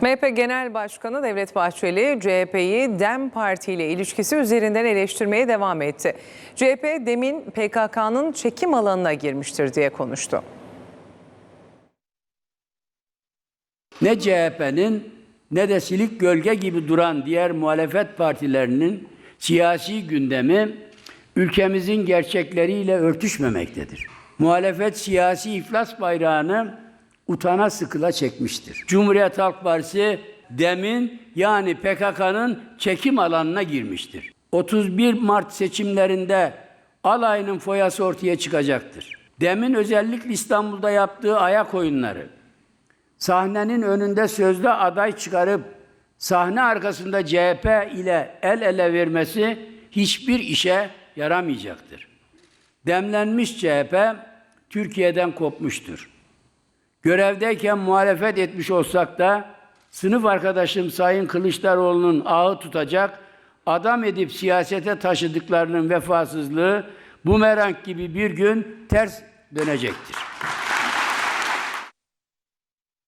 MHP Genel Başkanı Devlet Bahçeli, CHP'yi DEM Parti ile ilişkisi üzerinden eleştirmeye devam etti. CHP, DEM'in PKK'nın çekim alanına girmiştir diye konuştu. ne CHP'nin ne de silik gölge gibi duran diğer muhalefet partilerinin siyasi gündemi ülkemizin gerçekleriyle örtüşmemektedir. Muhalefet siyasi iflas bayrağını utana sıkıla çekmiştir. Cumhuriyet Halk Partisi demin yani PKK'nın çekim alanına girmiştir. 31 Mart seçimlerinde alayının foyası ortaya çıkacaktır. Demin özellikle İstanbul'da yaptığı ayak oyunları, sahnenin önünde sözlü aday çıkarıp sahne arkasında CHP ile el ele vermesi hiçbir işe yaramayacaktır. Demlenmiş CHP Türkiye'den kopmuştur. Görevdeyken muhalefet etmiş olsak da sınıf arkadaşım Sayın Kılıçdaroğlu'nun ağı tutacak, adam edip siyasete taşıdıklarının vefasızlığı bumerang gibi bir gün ters dönecektir.